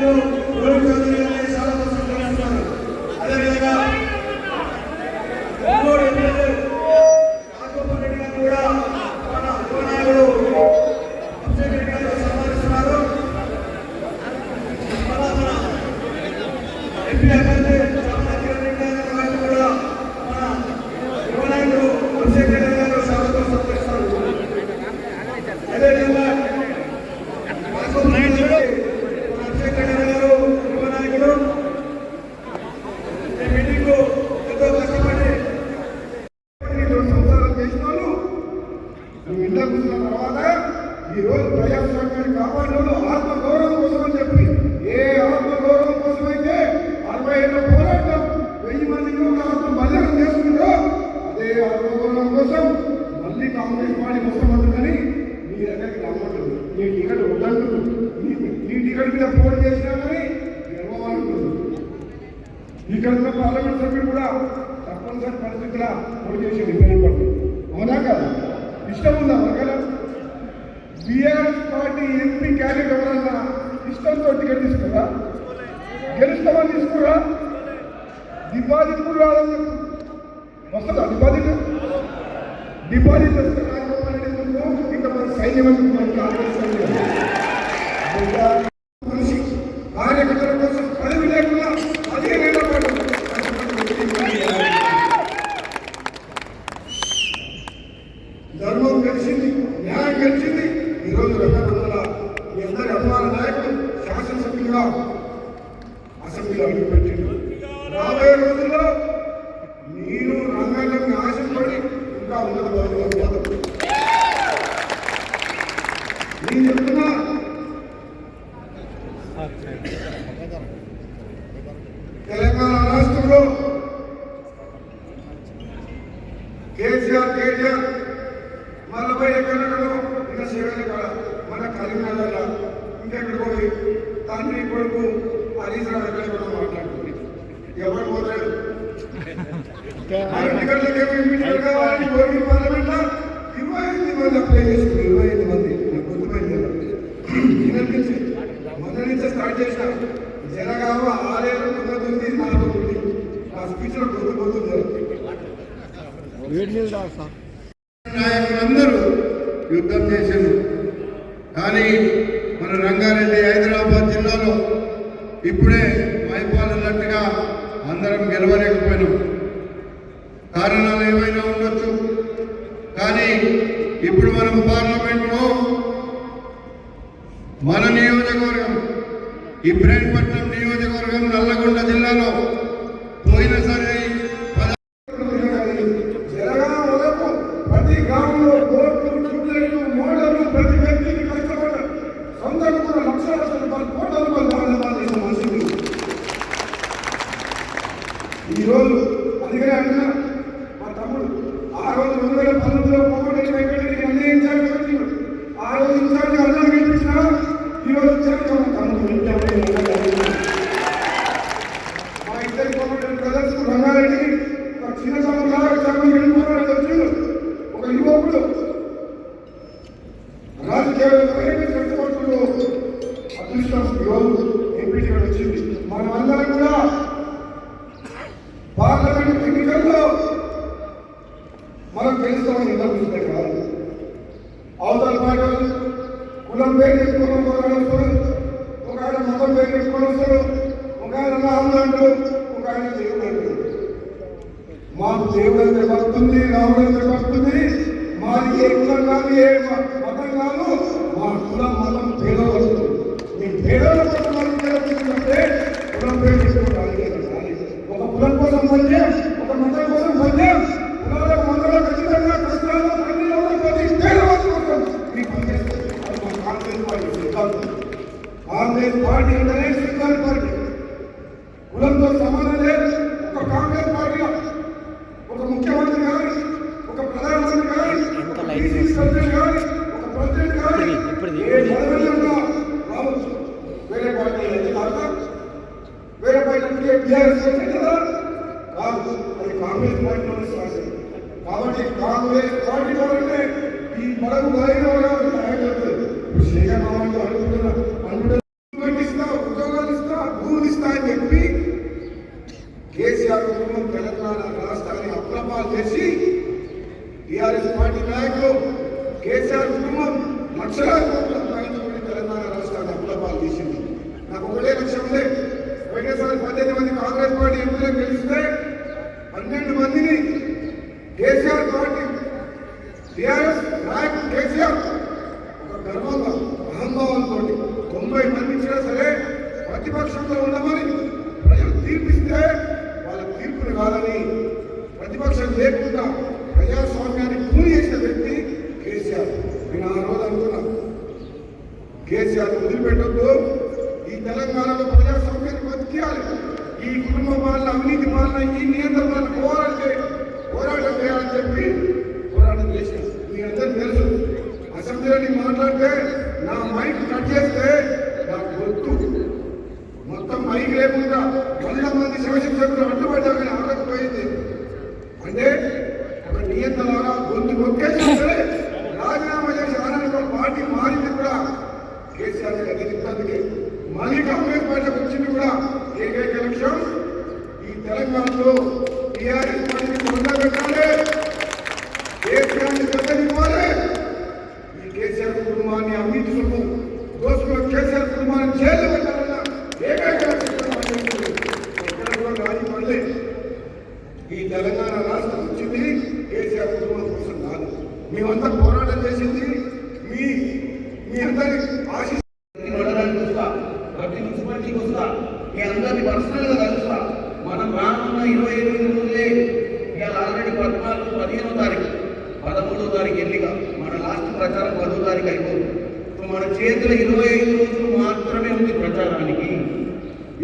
চৌধুরী చేసిన వాళ్ళు నువ్వు ఇంట్లో కూర్చున్న తర్వాత ఈ రోజు ప్రజాస్వామ్యాన్ని కాపాడిన వాళ్ళు ఆత్మగౌరవం కోసం అని చెప్పి ఏ ఆత్మగౌరవం కోసం అయితే అరవై ఏళ్ళ పోరాటం వెయ్యి మందికి ఒక ఆత్మ బలిదానం చేసుకుందో అదే ఆత్మగౌరవం కోసం మళ్ళీ కాంగ్రెస్ పార్టీ ముఖ్యమంత్రిని మీ దగ్గరికి రమ్మంటారు నీ టికెట్ వద్దంటారు నీ టికెట్ మీద పోటీ చేసినా కానీ గెలవాలంటారు ఇక్కడ ఉన్న పార్లమెంట్ సభ్యుడు కూడా తప్పనిసరి పరిస్థితుల పోటీ చేసి పడుతుంది డిపాజిట్ కూడా రాదని చెప్పు. వస్తుందా డిపాజిట్ డిపాజిట్ వస్తే రాజగోపాల్ రెడ్డి ఎందుకు? ఇంకా మన సైన్యం ఎందుకు? మన కాంగ్రెస్ సైన్యం నేను ఆశపడి ఇంకా ఉన్నత పదవిలో పోతాను నేను చెప్తున్నా తెలంగాణ రాష్ట్రంలో కేసీఆర్ కేటీఆర్ మళ్ళీ ఎక్కడెక్కడో ఇంకా శివని కాడ మన కరీంనగర్ ఇంకెక్కడ పోయి? తండ్రి కొడుకు హరీశ్రావు ఎక్కడ కూడా మాట్లాడుతుంది ఎవరు పోతాడు మన టికెట్లకేమో ఇమ్మీడియట్ కావాలని కోరి ఇరవై మంది అప్లై చేసుకున్నారు ఇరవై మంది నాకు గుర్తుపోయింది నుంచి నుంచే స్టార్ట్ చేసిన జనగామ ఆరేళ్ళు తొమ్మిది నాలుగు నా గుర్తుపోతుంది నాయకులందరూ యుద్ధం చేశారు. కానీ మన రంగారెడ్డి హైదరాబాద్ జిల్లాలో ఇప్పుడే మైపాలన్నట్టుగా అందరం గెలవలేకపోయినాం. కారణాలు ఏమైనా ఉండొచ్చు? కానీ ఇప్పుడు మనం పార్లమెంట్లో మన నియోజకవర్గం ఇబ్రాహీంపట్నం నియోజకవర్గం నల్లగొండ జిల్లాలో చెప్పుకొని ఒక ఆయన రాముడు అంటారు ఒక ఆయన దేవుడు అంటారు మాకు దేవుడు అంటే వస్తుంది రాముడు అంటే వస్తుంది మాది ఏ కులం కాదు ఏ మతం కాదు మా కులం మతం పేదవాళ్ళు. వస్తుంది పేదల కోసం మనం కులం పేరు ఒక కులం కోసం పనిచేయం ఒక మతం కోసం పనిచేయం కులాల మందలో ఖచ్చితంగా కష్టాలు Congress party Congress party Srikanth party. కులంతో సంబంధం లేదు. ఒక కాంగ్రెస్ పార్టీలో ఒక ముఖ్యమంత్రి కానీ ఒక ప్రధానమంత్రి కానీ ఒక బీసీ ప్రెసిడెంట్ కానీ ఒక ప్రెసిడెంట్ కానీ ఏ పదవిలో రావచ్చు. వేరే పార్టీ అయితే కాదు. వేరే పార్టీ ఉంటే బీఆర్ఎస్ అయితే కదా? కాదు. అది కాంగ్రెస్ పార్టీలోనే సాధ్యం. కాబట్టి కాంగ్రెస్ పార్టీ వాళ్ళంటే ఈ పడవ బలైన వాళ్ళు నాయకులు ఇప్పుడు శేఖర్ మామూలు అనుకుంటున్నా అనుకుంటున్నా ఇస్తావు ఉద్యోగాలు ఇస్తా భూములు ఇస్తా అని చెప్పి కేసీఆర్ కుటుంబం తెలంగాణ రాష్ట్రాన్ని అప్రమాలు చేసి టీఆర్ఎస్ పార్టీ నాయకులు కేసీఆర్ కుటుంబం లక్షలాది కోట్ల రూపాయలతో తెలంగాణ రాష్ట్రాన్ని అప్రమాలు చేసింది నాకు ఒకటే లక్ష్యం ఉంది పోయినసారి పద్దెనిమిది మంది కాంగ్రెస్ పార్టీ ఎంపీలు గెలిస్తే పన్నెండు మందిని కేసీఆర్ పార్టీ టీఆర్ఎస్ నాయకుడు కేసీఆర్ ఒక గర్వంగా అహంభావంతో తొంభై మంది ఇచ్చినా సరే ప్రతిపక్షంలో ఉండమని ప్రజలు తీర్పిస్తే వాళ్ళ తీర్పుని కాదని ప్రతిపక్షం లేకుండా ప్రజాస్వామ్యాన్ని కూలి చేసిన వ్యక్తి కేసీఆర్ నేను ఆ రోజు అనుకున్నా కేసీఆర్ వదిలిపెట్టద్దు. ఈ తెలంగాణలో ప్రజాస్వామ్యాన్ని బతికేయాలి. ఈ కుటుంబ పాలన అవినీతి పాలన ఈ నియంత్రణ పోరాడితే పోరాటం చేయాలని చెప్పి పోరాటం చేశాను మీ అందరికీ తెలుసు అసెంబ్లీలో నేను మాట్లాడితే నా మైక్ కట్ చేస్తే నా గొంతు మొత్తం మైక్ లేకుండా వంద మంది శివశిక్షకులు అడ్డుపడ్డా కానీ ఆడకపోయింది అంటే ఒక నియంత్రణగా గొంతు నొక్కేసి సరే రాజీనామా చేసి ఆనంద పార్టీ మారింది కూడా కేసీఆర్ ఎదిగినందుకే మళ్ళీ కాంగ్రెస్ పార్టీకి వచ్చింది కూడా ఏకైక లక్ష్యం. ఈ తెలంగాణలో టీఆర్ఎస్ పార్టీని ఉండబెట్టాలి కేసీఆర్ని దెబ్బతివ్వాలి ఈ కేసీఆర్ కుటుంబాన్ని అవినీతి సొమ్ము దోసుకున్న కేసీఆర్ కుటుంబాన్ని జైలు పెట్టాలన్న ఏకైక లక్ష్యంతో పనిచేస్తుంది. ఎక్కడ కూడా రాజీ పడలేదు ఈ తెలంగాణ రాష్ట్రం వచ్చింది కేసీఆర్ కుటుంబం కోసం కాదు మేమంతా పోరాటం చేసింది మీ మీ అందరి ఆశీస్ నడవడానికి వస్తా ప్రతి మున్సిపాలిటీకి వస్తా మీ అందరినీ పర్సనల్గా కలుస్తా మనం రానున్న ఇరవై ఎనిమిది రోజులే ఇవాళ ఆల్రెడీ పద్నాలుగు పదిహేనో తారీఖు పదమూడో తారీఖు ఎన్నిక మన లాస్ట్ ప్రచారం పదో తారీఖు అయిపోతుంది సో మన చేతుల ఇరవై ఐదు రోజులు మాత్రమే ఉంది ప్రచారానికి.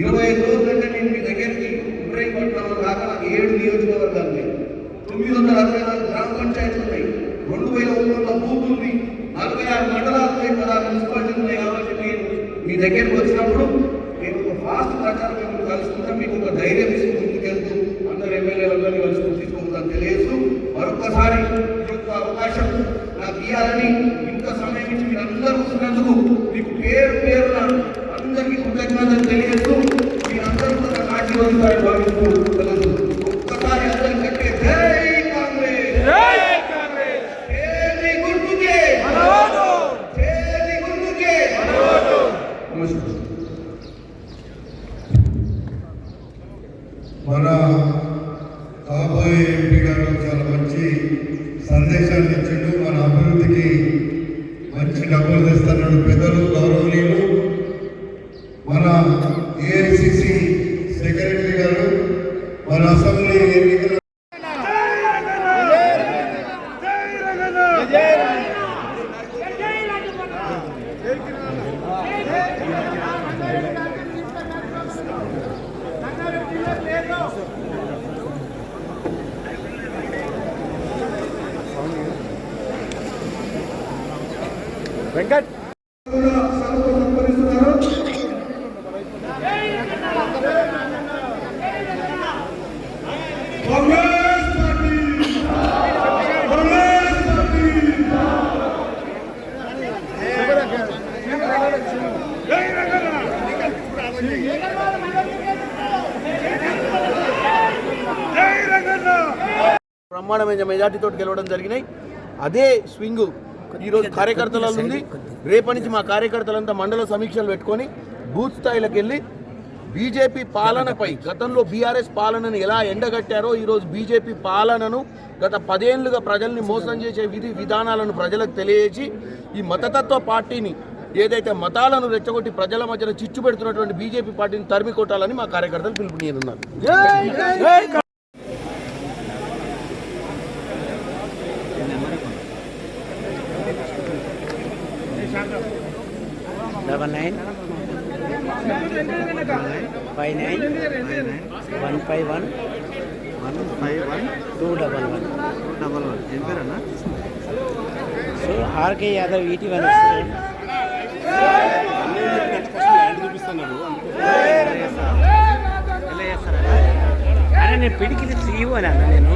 ఇరవై ఐదు రోజులు అంటే నేను మీ దగ్గరికి ఇబ్రాహీంపట్నంలో కాక నాకు ఏడు నియోజకవర్గాలు. ఉన్నాయి తొమ్మిది వందల అరవై నాలుగు గ్రామ పంచాయతీలు ఉన్నాయి. రెండు వేల మూడు వందల బూత్ ఉంది. నలభై ఆరు మండలాలు ఉన్నాయి. పదహారు మున్సిపాలిటీలు ఉన్నాయి కాబట్టి నేను మీ దగ్గరికి వచ్చినప్పుడు నేను ఒక ఫాస్ట్ ప్రచారం మిమ్మల్ని కలుసుకుంటా మీకు ఒక ధైర్యం ఇస్తూ ముందుకెళ్తూ అందరు ఎమ్మెల్యేలందరినీ కలుసుకుని తీసుకుంటాను తెలియదు మరొకసారి ఈ అవకాశం నాకు ఇవ్వాలని ఇంత సమయం ఇచ్చి మీరు అందరూ వచ్చినందుకు మీకు పేరు పేరున అందరికీ కృతజ్ఞతలు తెలియజేస్తూ మీరందరూ కూడా ఆశీర్వదిస్తారని భావిస్తూ ఒక్కసారి అందరికీ కట్టే జై కాంగ్రెస్. గుర్తుకే. గుర్తుకే. నమస్కారం. వెంకట్. బ్రహ్మాండమైన మెజార్టీతో గెలవడం జరిగినాయి. అదే స్వింగు. ఈరోజు కార్యకర్తల ఉంది రేపటి నుంచి మా కార్యకర్తలంతా మండల సమీక్షలు పెట్టుకొని బూత్ స్థాయిలకు వెళ్ళి బీజేపీ పాలనపై గతంలో బీఆర్ఎస్ పాలనను ఎలా ఎండగట్టారో ఈరోజు బీజేపీ పాలనను గత పదేళ్ళుగా ప్రజల్ని మోసం చేసే విధి విధానాలను ప్రజలకు తెలియజేసి ఈ మతతత్వ పార్టీని ఏదైతే మతాలను రెచ్చగొట్టి ప్రజల మధ్యన చిచ్చు పెడుతున్నటువంటి బీజేపీ పార్టీని తరిమి కొట్టాలని మా కార్యకర్తలు పిలుపునీయనున్నారు five nine one five one one five one two double one. Double one ఏం పేరన్నా? So RK Yadav ET one అరే నేను పిడికిలి అని అన్న నేను?